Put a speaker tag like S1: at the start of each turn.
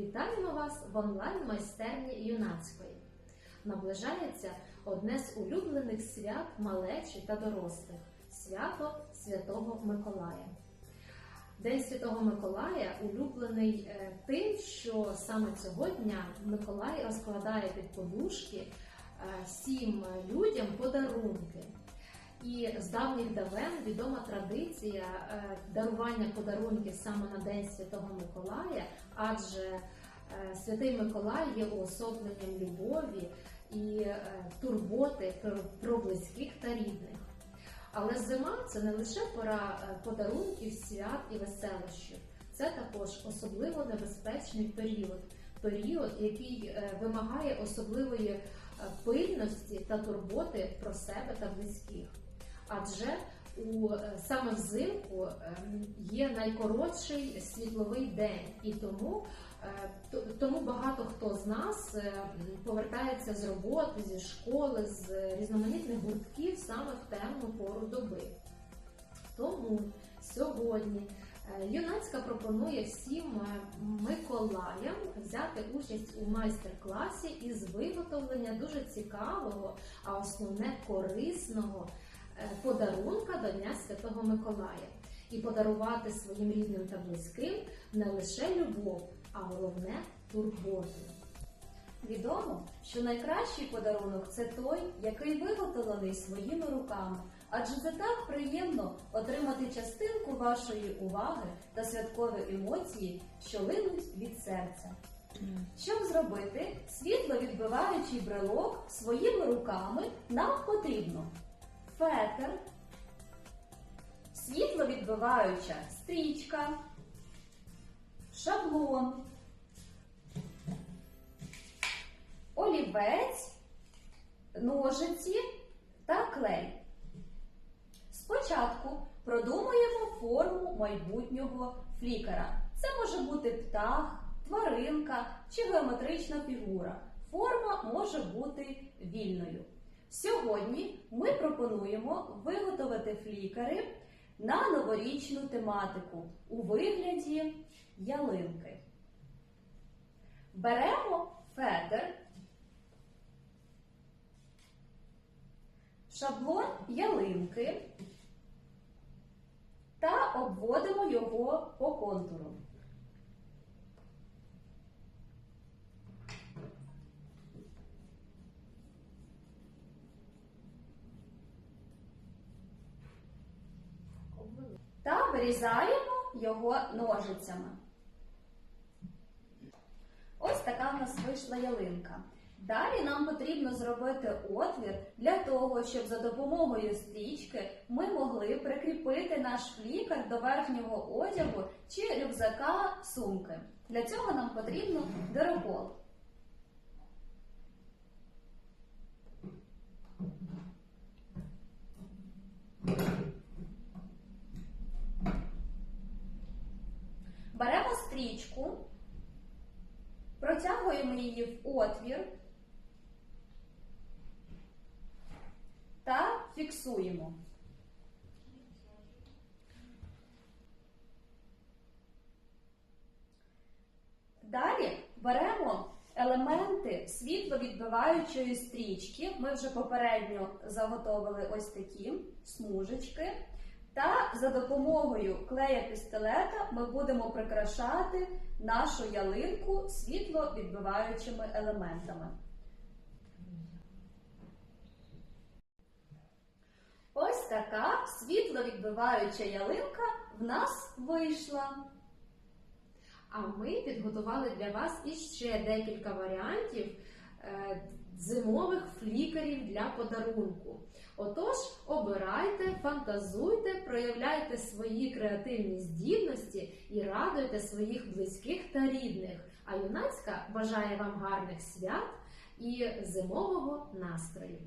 S1: Вітаємо вас в онлайн-майстерні юнацької. Наближається одне з улюблених свят малечі та дорослих свято Святого Миколая. День Святого Миколая улюблений е, тим, що саме цього дня Миколай розкладає під подушки е, всім людям подарунки. І з давніх давен відома традиція е, дарування подарунків саме на День Святого Миколая, адже е, Святий Миколай є уособленням любові і е, турботи про, близьких та рідних. Але зима це не лише пора подарунків, свят і веселощів, це також особливо небезпечний період, період, який вимагає особливої пильності та турботи про себе та близьких. Адже у е, саме взимку е, є найкоротший світловий день, і тому, е, тому багато хто з нас е, повертається з роботи, зі школи, з різноманітних гуртків саме в темну пору доби. Тому сьогодні Юнацька пропонує всім Миколаям взяти участь у майстер-класі із виготовлення дуже цікавого, а основне корисного подарунка до Дня Святого Миколая. І подарувати своїм рідним та близьким не лише любов, а головне турботу.
S2: Відомо, що найкращий подарунок це той, який виготовлений своїми руками, адже це так приємно отримати частинку вашої уваги та святкові емоції, що линуть від серця. Щоб зробити світловідбиваючий брелок своїми руками, нам потрібно фетр, світловідбиваюча стрічка, шаблон, олівець, ножиці та клей. Спочатку продумуємо форму майбутнього флікера. Це може бути птах, тваринка чи геометрична фігура. Форма може бути вільною. Сьогодні ми пропонуємо виготовити флікери на новорічну тематику у вигляді ялинки. Беремо фетр, шаблон ялинки та обводимо його по контуру. Та вирізаємо його ножицями. Ось така в нас вийшла ялинка. Далі нам потрібно зробити отвір для того, щоб за допомогою стрічки ми могли прикріпити наш флікар до верхнього одягу чи рюкзака сумки. Для цього нам потрібно дирокол. Беремо стрічку, протягуємо її в отвір та фіксуємо. Далі беремо елементи світловідбиваючої стрічки. Ми вже попередньо заготовили ось такі смужечки. Та за допомогою клея пістолета ми будемо прикрашати нашу ялинку світловідбиваючими елементами. Ось така світловідбиваюча ялинка в нас вийшла.
S1: А ми підготували для вас іще декілька варіантів е, зимових флікерів для подарунку. Отож, обирайте, фантазуйте, проявляйте свої креативні здібності і радуйте своїх близьких та рідних. А юнацька бажає вам гарних свят і зимового настрою.